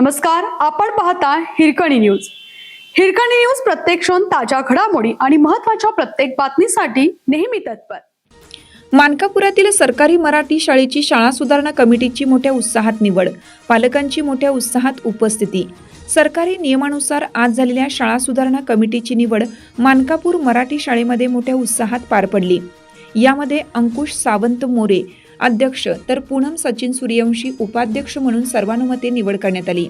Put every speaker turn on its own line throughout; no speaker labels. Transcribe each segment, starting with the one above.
नमस्कार आपण पाहता हिरकणी न्यूज. हिरकणी न्यूज प्रत्येक क्षण ताज्या घडामोडी आणि महत्त्वाच्या प्रत्येक बातमीसाठी नेहमी तत्पर.
मानकापुरातील सरकारी मराठी शाळेची शाळा सुधारणा कमिटीची मोठ्या उत्साहात निवड पालकांची मोठ्या उत्साहात उपस्थिती. सरकारी नियमानुसार आज झालेल्या शाळा सुधारणा कमिटीची निवड मानकापूर मराठी शाळेमध्ये मोठ्या उत्साहात पार पडली. यामध्ये अंकुश सावंत मोरे अध्यक्ष तर पूनम सचिन सूर्यवंशी उपाध्यक्ष म्हणून सर्वानुमते निवड करण्यात आली.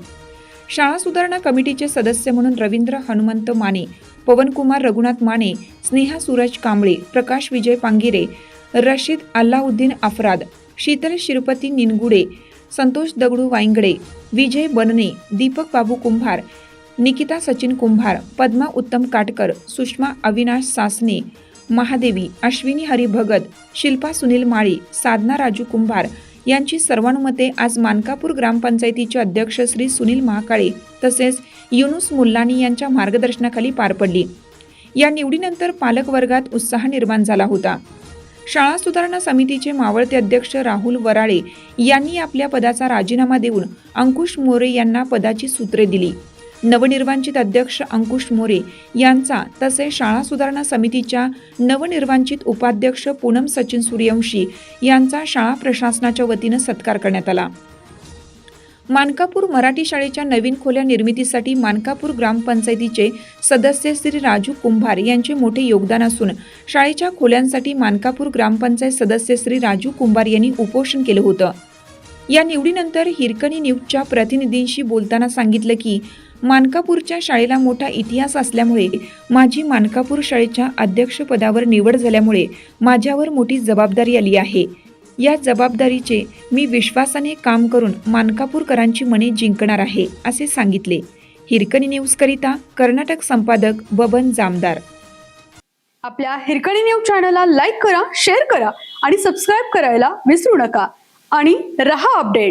शाळा सुधारणा कमिटीचे सदस्य म्हणून रवींद्र हनुमंत माने पवनकुमार रघुनाथ माने स्नेहा सूरज कांबळे प्रकाश विजय पांगिरे रशीद अल्लाउद्दीन अफराद शीतल शिरपती निनगुडे संतोष दगडू वाईंगडे विजय बनने दीपक बाबू कुंभार निकिता सचिन कुंभार पद्मा उत्तम काटकर सुषमा अविनाश सासने महादेवी अश्विनी हरी भगत शिल्पा सुनील माळी साधना राजू कुंभार यांची सर्वानुमते आज मानकापूर ग्रामपंचायतीचे अध्यक्ष श्री सुनील महाकाळे तसेच युनुस मुल्लानी यांच्या मार्गदर्शनाखाली पार पडली. या निवडीनंतर पालक वर्गात उत्साह निर्माण झाला होता. शाळा सुधारणा समितीचे मावळते अध्यक्ष राहुल वराळे यांनी आपल्या पदाचा राजीनामा देऊन अंकुश मोरे यांना पदाची सूत्रे दिली. नवनिर्वांचित अध्यक्ष अंकुश मोरे यांचा तसेच शाळा सुधारणा समितीच्या नवनिर्वांचित उपाध्यक्ष पूनम सचिन सूर्यवंशी यांचा शाळा प्रशासनाच्या वतीनं सत्कार करण्यात आला. मानकापूर मराठी शाळेच्या नवीन खोल्या निर्मितीसाठी मानकापूर ग्रामपंचायतीचे सदस्य श्री राजू कुंभार यांचे मोठे योगदान असून शाळेच्या खोल्यांसाठी मानकापूर ग्रामपंचायत सदस्य श्री राजू कुंभार यांनी उपोषण केलं होतं. या निवडीनंतर हिरकणी न्यूजच्या प्रतिनिधींशी बोलताना सांगितलं की मानकापूरच्या शाळेला मोठा इतिहास असल्यामुळे माझी मानकापूर शाळेच्या अध्यक्षपदावर निवड झाल्यामुळे माझ्यावर मोठी जबाबदारी आली आहे. या जबाबदारीचे मी विश्वासाने काम करून मानकापूरकरांची मने जिंकणार आहे असे सांगितले. हिरकणी न्यूजकरिता कर्नाटक संपादक बबन जामदार.
आपल्या हिरकणी न्यूज चॅनलला लाईक करा शेअर करा आणि सबस्क्राईब करायला विसरू नका. आणि रहा अपडेट.